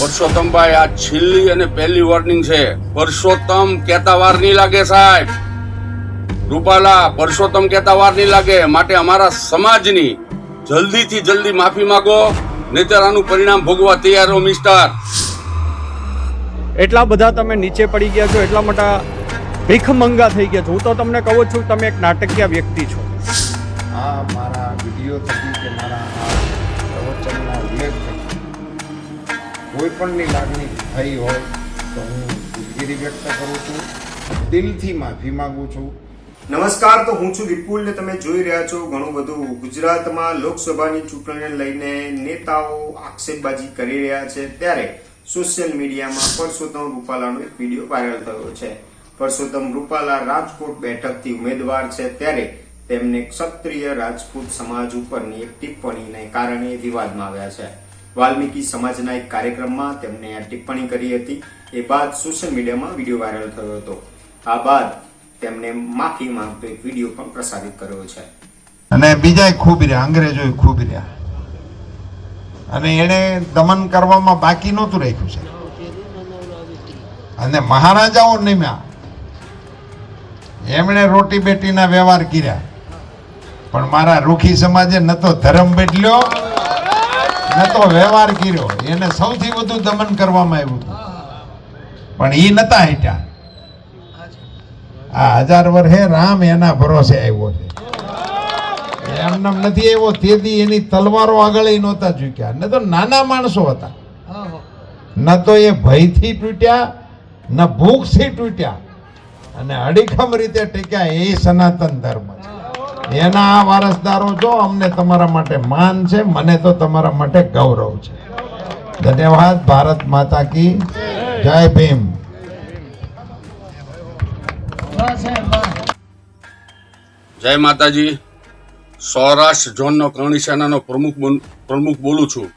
પરસોત્તમભાઈ આ છેલ્લી અને પહેલી વોર્નિંગ છે. પરસોત્તમ કહેતા વાર નહીં લાગે સાહેબ. રૂપાલા પરસોત્તમ કહેતા વાર નહીં લાગે. માટે અમારા સમાજની જલ્દીથી જલ્દી માફી માંગો નહીતર આનું પરિણામ ભોગવા તૈયાર હો મિસ્ટર એટલા બધા તમે નીચે પડી ગયા છો એટલા મોટા ભીખમંગા થઈ ગયા છો. હું તો તમને કહું છું તમે એક નાટકીય વ્યક્તિ છો. આ મારા વીડિયો કોઈ પણની લાગણી થઈ હોય તો હું દિલગીરી વ્યક્ત કરું છું. દિલથી માફી માંગુ છું. નમસ્કાર, તો હું છું વિપુલ ને તમે જોઈ રહ્યા છો ઘણું બધું. ગુજરાતમાં લોકસભાની ચૂંટણીને લઈને નેતાઓ આક્ષેપબાજી કરી રહ્યા છે. ત્યારે સોશિયલ મીડિયામાં પરસોત્તમ રૂપાલાનો એક વીડિયો વાયરલ થયો છે. પરસોત્તમ રૂપાલા રાજકોટ બેઠકથી ઉમેદવાર છે. ત્યારે તેમને ક્ષત્રિય રાજપૂત સમાજ ઉપરની એક ટિપ્પણીને કારણે વિવાદમાં આવ્યા છે. વાલ્મીકી સમાજના એક કાર્યક્રમમાં તેમણે આ ટિપ્પણી કરી હતી. એ બાદ સોશિયલ મીડિયામાં વીડિયો વાયરલ થયો હતો. આ બાદ તેમણે માફી માંગતો એક વીડિયો પણ પ્રસારિત કર્યો છે. અને બીજા ખૂબ રહ્યા અંગ્રેજો ખૂબ રહ્યા. અને એણે દમન કરવામાં બાકી નહોતું રાખ્યું છે. અને મહારાજાઓ નિમ્યા. એમણે રોટી બેટીના વ્યવહાર કર્યા. પણ મારા રૂખી સમાજે ન તો ધર્મ બદલ્યો. ન તો વ્યવહાર કર્યો. એને સૌથી વધુ દમન કરવામાં આવ્યું હતું. પણ એ નતા હટ્યા. આ હજાર વર્ષે રામ એના ભરોસે આવ્યો છે. એમને નથી આવ્યો, તેથી એની તલવારો આગળ નહોતા ચૂક્યા ન તો નાના માણસો હતા. ન તો એ ભયથી તૂટ્યા, ન ભૂખથી તૂટ્યા. અને અડીખમ રીતે ટીક્યા એ સનાતન ધર્મ છે. એના વારસદારો છો અમને તમારા માટે માન છે, મને તો તમારા માટે ગૌરવ છે. ધન્યવાદ, ભારત માતા કી જય ભીમ. જય માતાજી. સૌરાષ્ટ્ર ઝોનનો કરણી સેનાનો પ્રમુખ પ્રમુખ બોલું છું.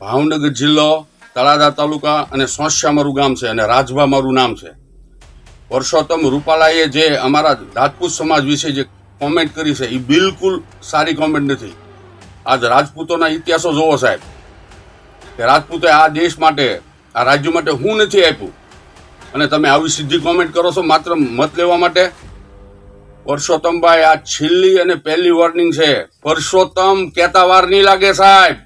ભાવનગર જિલ્લો તળાદા તાલુકા અને સોંસ્યા મારું ગામ છે અને રાજભા મારું નામ છે. પરસોત્તમ રૂપાલાએ જે અમારા રાજપૂત સમાજ વિશે જે કોમેન્ટ કરી છે એ બિલકુલ સારી કોમેન્ટ નથી. આજ રાજપૂતોના ઇતિહાસો જોવો સાહેબ. કે રાજપૂતે આ દેશ માટે, આ રાજ્ય માટે હું નથી આપ્યું. અને તમે આવી સીધી કોમેન્ટ કરો છો માત્ર મત લેવા માટે? પરસોત્તમભાઈ, આ છેલ્લી અને પહેલી વોર્નિંગ છે. પરસોત્તમ કહેતા વાર નહીં લાગે સાહેબ.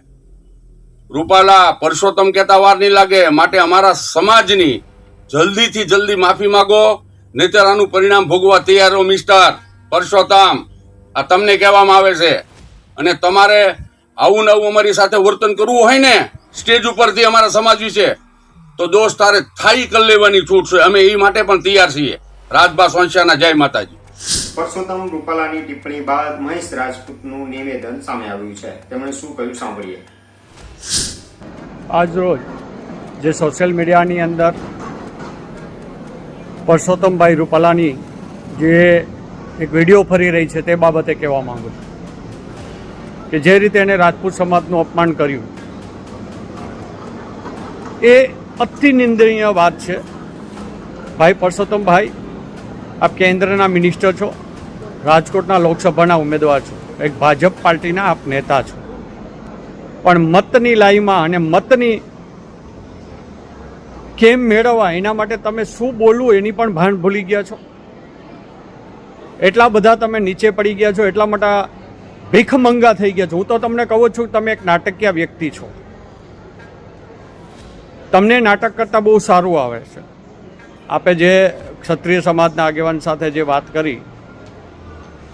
રૂપાલા, પરસોત્તમ કહેતા વાર નહીં લાગે. માટે અમારા સમાજની જલ્દીથી જલ્દી માફી માંગો. નહીતર આનું પરિણામ ભોગવા તૈયાર હો મિસ્ટર પરસોત્તમ આ તમને કહેવામાં આવે છે. અને તમારે આવું ને આવું અમારી સાથે વર્તન કરવું હોય ને સ્ટેજ ઉપરથી અમારા સમાજ વિશે તો દોસ્ત તારે થાઈ કરી લેવાની છૂટ છે. અમે એ માટે પણ તૈયાર છીએ. રાજભા સોંશિયાના જય માતાજી. પરસોત્તમ રૂપાલાની ટિપ્પણી બાદ મહેશ રાજપૂતનું નિવેદન સામે આવ્યું છે. તેમણે શું કહ્યું સાંભળીએ. આજ રોજ જે સોશિયલ મીડિયાની અંદર પરસોત્તમભાઈ રૂપાલાની જે એક વીડિયો ફરી રહી છે તે બાબતે કહેવા માંગુ છું કે જે રીતે એણે રાજપૂત સમાજનું અપમાન કર્યું, એ અતિ નિંદનીય વાત છે. ભાઈ પરસોત્તમભાઈ, આપ કેન્દ્રના મિનિસ્ટર છો, રાજકોટના લોકસભાના ઉમેદવાર છો, એક ભાજપ પાર્ટીના આપ નેતા છો. પણ મતની લાઈમાં અને મતની કેમ મેળવવા એના માટે તમે શું બોલવું એની પણ ભાન ભૂલી ગયા છો? એટલા બધા તમે નીચે પડી ગયા છો, એટલા મોટા ભીખમંગા થઈ ગયા છો. હું તો તમને કહું છું, તમે એક નાટકીય વ્યક્તિ છો. તમને નાટક કરતાં બહુ સારું આવે છે. આપે જે ક્ષત્રિય સમાજના આગેવાન સાથે જે વાત કરી,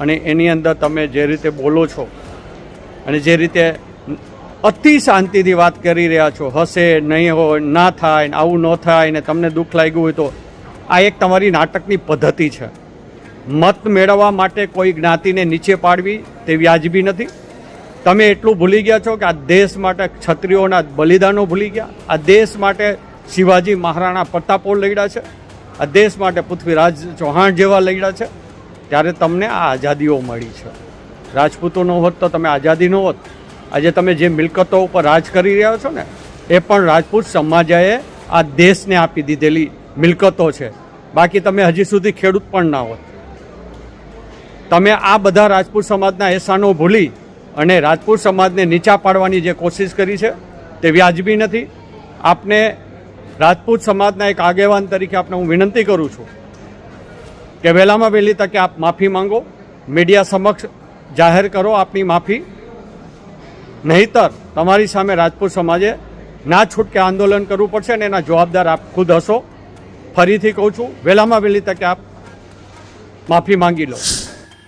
અને એની અંદર તમે જે રીતે બોલો છો, અને જે રીતે અતિ શાંતિથી વાત કરી રહ્યા છો, હશે, નહીં હોય, ના થાય, ને આવું ન થાય, ને તમને દુઃખ લાગ્યું હોય તો આ એક તમારી નાટકની પદ્ધતિ છે. મત મેળવવા માટે કોઈ જ્ઞાતિને નીચે પાડવી તે વ્યાજબી નથી. તમે એટલું ભૂલી ગયા છો કે આ દેશ માટે ક્ષત્રિયોના બલિદાનો ભૂલી ગયા. આ દેશ માટે શિવાજી મહારાણા પ્રતાપો લડ્યા છે. આ દેશ માટે પૃથ્વીરાજ ચૌહાણ જેવા લડ્યા છે. ત્યારે તમને આ આઝાદીઓ મળી છે. રાજપૂતો ન હોત તો તમે આઝાદી ન હોત. આજે તમે જે મિલકતો ઉપર રાજ કરી રહ્યા છો ને, એ પણ રાજપૂત સમાજાએ આ દેશને આપી દીધેલી મિલકતો છે. બાકી તમે હજી સુધી ખેડૂત પણ ના હોત. તમે આ બધા રાજપૂત સમાજના એસાનો ભૂલી અને રાજપૂત સમાજને નીચા પાડવાની જે કોશિશ કરી છે, તે વ્યાજબી નથી. આપને રાજપૂત સમાજના એક આગેવાન તરીકે આપને હું વિનંતી કરું છું કે વહેલામાં વહેલી તકે આપ માફી માંગો, મીડિયા સમક્ષ જાહેર કરો આપની માફી. નહીતર તમારી સામે રાજપૂત સમાજે ના છૂટકે આંદોલન કરવું પડશે અને એના જવાબદાર આપ ખુદ હશો. ફરીથી કહું છું, વહેલામાં વહેલી તકે આપ માફી માંગી લો.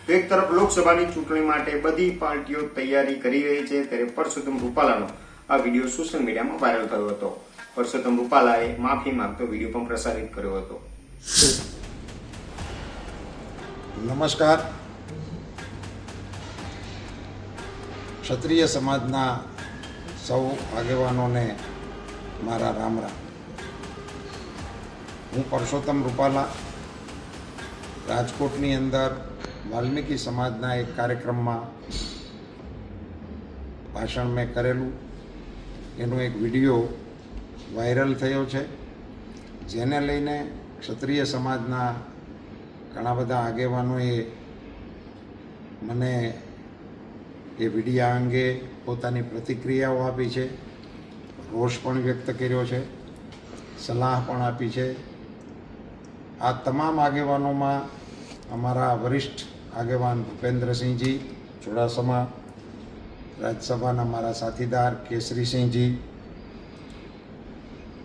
તો એક તરફ લોકસભાની ચૂંટણી માટે બધી પાર્ટીઓ તૈયારી કરી રહી છે, ત્યારે પરસોત્તમ રૂપાલાનો આ વીડિયો સોશિયલ મીડિયામાં વાયરલ થયો હતો. પરસોત્તમ રૂપાલાએ માફી માંગતો વીડિયો પણ પ્રસારિત કર્યો હતો. નમસ્કાર. ક્ષત્રિય સમાજના સૌ આગેવાનોને મારા રામ રામ. હું પરસોત્તમ રૂપાલા. રાજકોટની અંદર વાલ્મીકી સમાજના એક કાર્યક્રમમાં ભાષણ મેં કરેલું. એનો એક વીડિયો વાયરલ થયો છે. જેને લઈને ક્ષત્રિય સમાજના ઘણા બધા આગેવાનોએ મને એ વિડીયા અંગે પોતાની પ્રતિક્રિયાઓ આપી છે. રોષ પણ વ્યક્ત કર્યો છે. સલાહ પણ આપી છે. આ તમામ આગેવાનોમાં અમારા વરિષ્ઠ આગેવાન ભૂપેન્દ્રસિંહજી, ચુડાસમા, રાજ્યસભાના મારા સાથીદાર કેસરીસિંહજી,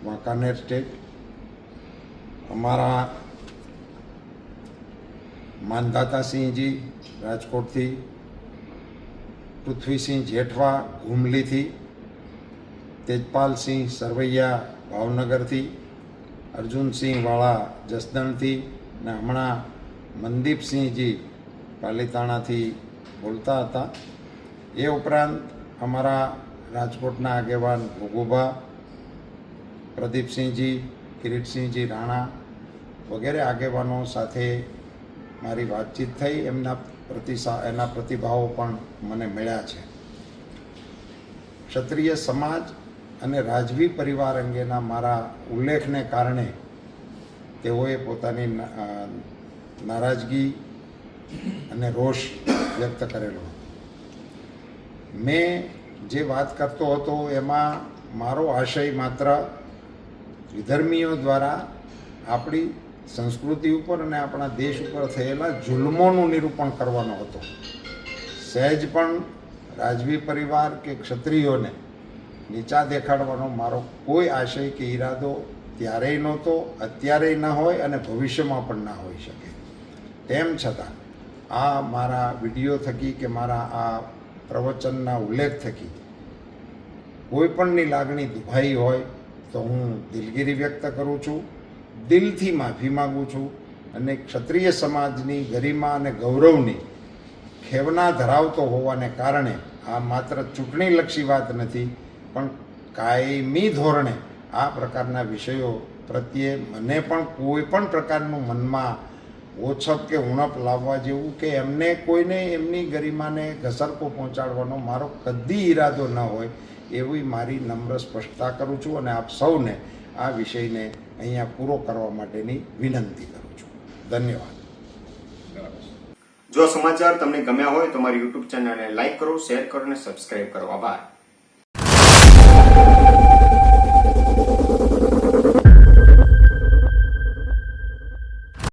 વાંકાનેર સ્ટેટ, અમારા માનદાતાસિંહજી રાજકોટથી, પૃથ્વીસિંહ જેઠવા ઘુમલીથી, તેજપાલસિંહ સરવૈયા ભાવનગરથી, અર્જુનસિંહ વાળા જસદણથી ને હમણાં મનદીપસિંહજી પાલીતાણાથી બોલતા હતા. એ ઉપરાંત અમારા રાજકોટના આગેવાન ભોગુભા, પ્રદીપસિંહજી, કિરીટસિંહજી રાણા વગેરે આગેવાનો સાથે મારી વાતચીત થઈ. એમના પ્રતિસા એના પ્રતિભાવો પણ મને મળ્યા છે. ક્ષત્રિય સમાજ અને રાજવી પરિવાર અંગેના મારા ઉલ્લેખને કારણે તેઓએ પોતાની નારાજગી અને રોષ વ્યક્ત કરેલો. મેં જે વાત કરતો હતો એમાં મારો આશય માત્ર વિધર્મીઓ દ્વારા આપણી સંસ્કૃતિ ઉપર અને આપણા દેશ ઉપર થયેલા જુલ્મોનું નિરૂપણ કરવાનો હતો. સહેજ પણ રાજવી પરિવાર કે ક્ષત્રિયોને નીચા દેખાડવાનો મારો કોઈ આશય કે ઈરાદો ત્યારેય નહોતો, અત્યારેય ન હોય અને ભવિષ્યમાં પણ ના હોઈ શકે. તેમ છતાં આ મારા વીડિયો થકી કે મારા આ પ્રવચનના ઉલ્લેખ થકી કોઈપણની લાગણી દુભાઈ હોય તો હું દિલગીરી વ્યક્ત કરું છું, દિલથી માફી માગું છું અને ક્ષત્રિય સમાજની ગરિમા અને ગૌરવની ખેવના ધરાવતો હોવાને કારણે આ માત્ર ચૂંટણીલક્ષી વાત નથી, પણ કાયમી ધોરણે આ પ્રકારના વિષયો પ્રત્યે મને પણ કોઈ પણ પ્રકારનું મનમાં ઓછપ કે ઉણપ લાવવા જેવું કે એમને કોઈને એમની ગરિમાને ઘસરકો પહોંચાડવાનો મારો કદી ઈરાદો ન હોય એવી મારી નમ્ર સ્પષ્ટતા કરું છું અને આપ સૌને આ વિષયને અહીંયા પૂરો કરવા માટેની વિનંતી કરું છું. ધન્યવાદ. જો સમાચાર તમને ગમ્યા હોય તો મારી યુટ્યુબ ચેનલને લાઈક કરો, શેર કરો અને સબસ્ક્રાઇબ કરો. આભાર.